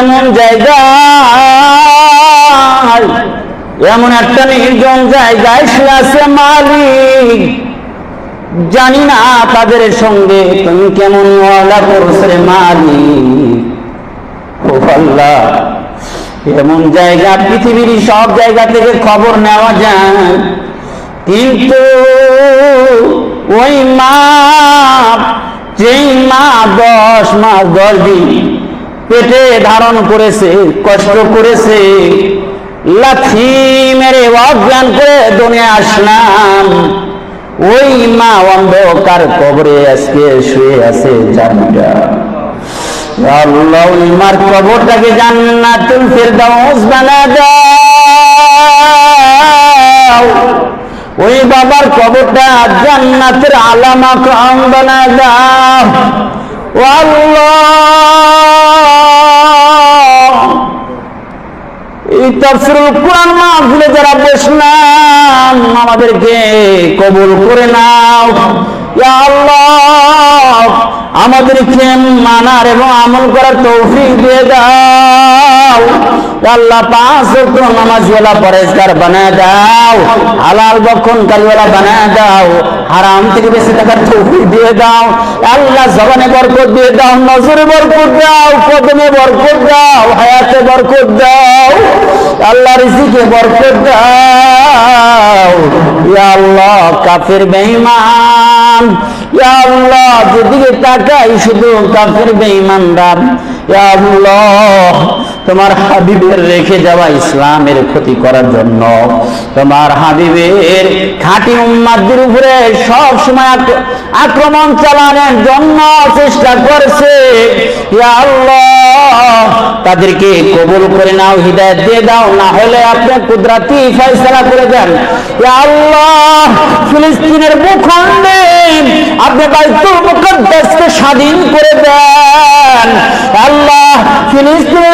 এমন জায়গা এমন একটা নির্জন জায়গায় আছে মালিক। জানি না তাদের সঙ্গে তুমি কেমন ওয়াদা করছ মালিক। ও আল্লাহ, এমন জায়গা, পৃথিবীর সব জায়গা থেকে খবর নেওয়া যায়। কিন্তু ওই মা যেই মা দশ মাস দশ দিন পেটে ধারণ করেছে, কষ্ট করেছে। লাথি মেরে অজ্ঞান করে দুনিয়া আসলাম। ওই মা অন্ধকার কবরে আজকে শুয়ে আছে জানটা। আল্লাহ ওই মার কবরটাকে জান্নাতুল ফেরদাউস বানা দাও। ওই বাবার কবরটা জান্নাতের আলামা কাম বানা দাও। আল্লাহ। এই তফসিরুল আমাদেরকে কবুল করে নাও। ইয়া আল্লাহ, আমাদেরকে মানার এবং আমল করার তৌফিক দিয়ে দাও। আল্লাহ, পাঁচ ওয়াক্ত নামাজওয়ালা পরেজগার বানায় দাও, হালাল বক্ষণ কালওয়ালা বানায় দাও, হারাম থেকে বেঁচে থাকার তৌফিক দিয়ে দাও। আল্লাহ, জবানে বরকত দিয়ে দাও, নজরে বরকত দাও, কদমে বরকত দাও, হায়াতে বরকত দাও। আল্লাহ রিজিকে বরকত দাও। ইয়া আল্লাহ কাফের বেঈমান। ইয়া আল্লাহ যেদিকে তাকাই শুধু কাফের বেঈমানদার ইয়া আল্লাহ তোমার হাবিবের রেখে যাওয়া ইসলামের ক্ষতি করার জন্য। তোমার হাবিবের খাঁটি উম্মাদের উপরে সব সময় আক্রমণ চালানোর জন্য চেষ্টা করছে। ইয়া আল্লাহ তাদেরকে কবুল করে নাও, হৃদায়ত দিয়ে দাও, না হলে আপনি কুদরাতি ফয়সালা করে দেন। আল্লাহ, ফিলিস্তিনের ভূখণ্ডে আপনি বাইতুল মুকদ্দাসকে স্বাধীন করে দেন। আল্লাহ, ফিলিস্তিনের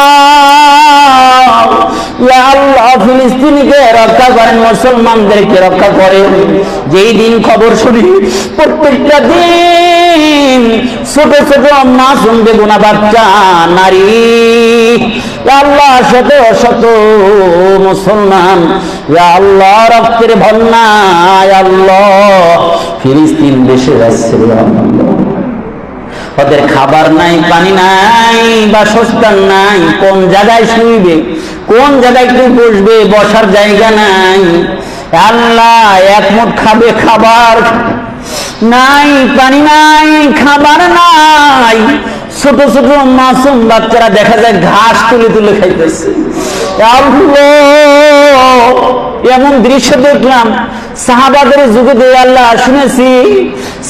আল্লাহ, ফিলিস্তিনিকে রক্ষা করেন, মুসলমানদেরকে রক্ষা করেন। যেই দিন খবর শুনি, প্রত্যেকটা দিন ছোট ছোট মাসুম বেগুনা বাচ্চা, নারী। আল্লাহ, শত শত মুসলমান। আল্লাহ, রক্তের ভন্না আল্লাহ, ফিলিস্তিন দেশে যাচ্ছে ওদের খাবার নাই, পানি নাই, বাসস্থান নাই, কোন জায়গায় শুইবে? কোন জায়গায় একটু বসবে, বসার জায়গা নাই। আল্লাহ এক মুঠ খাবে খাবার। নাই, পানি নাই, খাবার নাই। ছোট ছোট মাসুম বাচ্চারা দেখা যায় ঘাস তুলে তুলে খাইতেছে। এমন দৃশ্য দেখলাম সাহাবাদের যুগে দিয়ে আল্লাহ শুনেছি,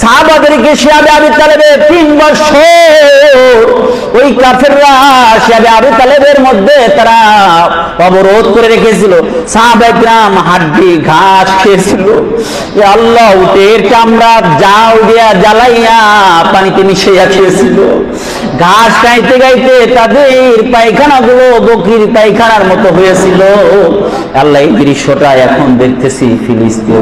সাহাবাদেরকে শিয়াবে আবি তালেবে তিন বছর ওই কাফেররা শিয়াবে আবি তালেবের মধ্যে তারা অবরোধ করে রেখেছিল। সাহাবাহাম হাড্ডি, ঘাস খেয়েছিল। আল্লাহ উটের চামড়া দিয়া জ্বালাইয়া পানিতে মিশিয়ে খেয়েছিল। ঘাস গাইতে গাইতে তাদের পায়খানাগুলো বকরির পায়খানার মতো হয়েছিল। আল্লাহ এই দৃশ্যটা এখন দেখতেছি ফিলিস্তিনের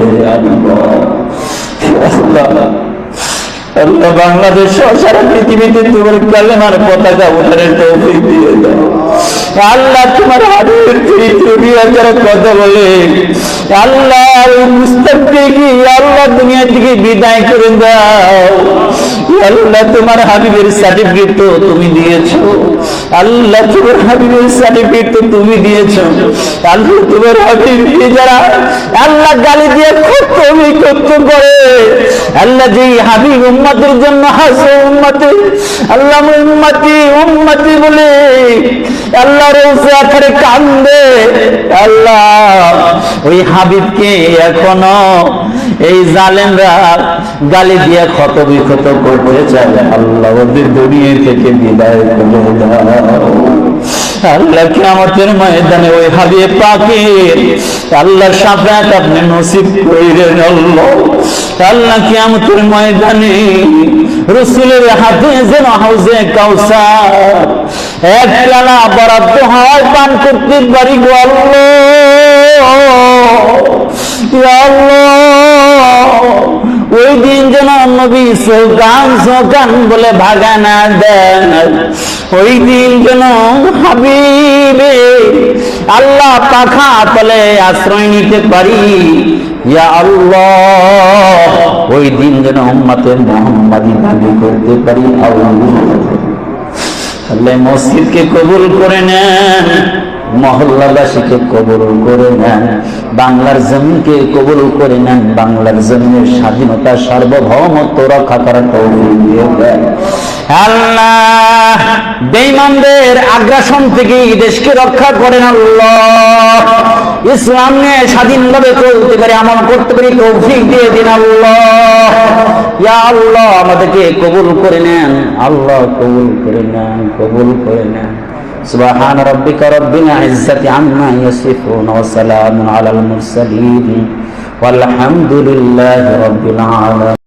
বাংলাদেশ সারা পৃথিবীতে তোমার কালেমার পতাকা উঠানোর তৌফিক দিয়ে দাও। আল্লাহ তোমার হাবিবের যারা কথা বলে, আল্লাহ মুস্তাককে আল্লাহ দুনিয়া থেকে বিদায় করে দাও। আল্লাহ তোমার হাবিবের সার্টিফিকেট তো তুমি দিয়েছ। আল্লাহ তোমার হাবিবের সার্টিফিকেট তো তুমি দিয়েছ। আল্লাহ তোমার হাবিব যারা আল্লাহ গালি দিয়ে কত তুমি করে? আল্লাহ হাবিব জন্য আল্লাহ বলে আল্লাহ কান্দে। আল্লাহ, ওই এখনও এই জালেমরা গালি দিয়ে ক্ষত বিক্ষত করতে চায় আল্লাহ ওদের দুনিয়া থেকে বিদায় করে দাও। আল্লাহ কিয়ামতের ময়দানে ওই হাবিয়ে পাকের আল্লাহর সাফায়াত আপনি নসিব কইরেন, আল্লাহ। আল্লাহ কিয়ামতের ময়দানে রসুলের হাতে যেন হাউজে কাউসার এক পেলা বরাদ্দ হয় পান করতে পারি গো আল্লাহ। ওই দিন যেন নবী সোকান সোকান বলে ভাগানা দেন ওই দিন যেন হাবিবে আল্লাহ পাখা তলে আশ্রয় নিতে পারি। ইয়া আল্লাহ। ওই দিন যেন উম্মতের মোহাম্মদী দাবি করতে পারি, আল্লাহ মসজিদকে কবুল করে নেন, মহল্লাবাসীকে কবুল করে নেন, বাংলার জমিনকে কবুল করে নেন, বাংলার জমিনের স্বাধীনতা সার্বভৌমত্ব রক্ষা করার তৌফিক আল্লাহ বেঈমানদের আগ্রাসন থেকে দেশকে রক্ষা করেন আল্লাহ। ইসলাম নিয়ে স্বাধীনভাবে চলতে পারে আমল করতে পারি তৌফিক দিয়ে দিন আল্লাহ ইয়া আল্লাহ আমাদেরকে কবুল করে নেন আল্লাহ কবুল করে নেন কবুল করে নেন سبحان ربك رب العزة عما يصفون وسلام على المرسلين والحمد لله رب العالمين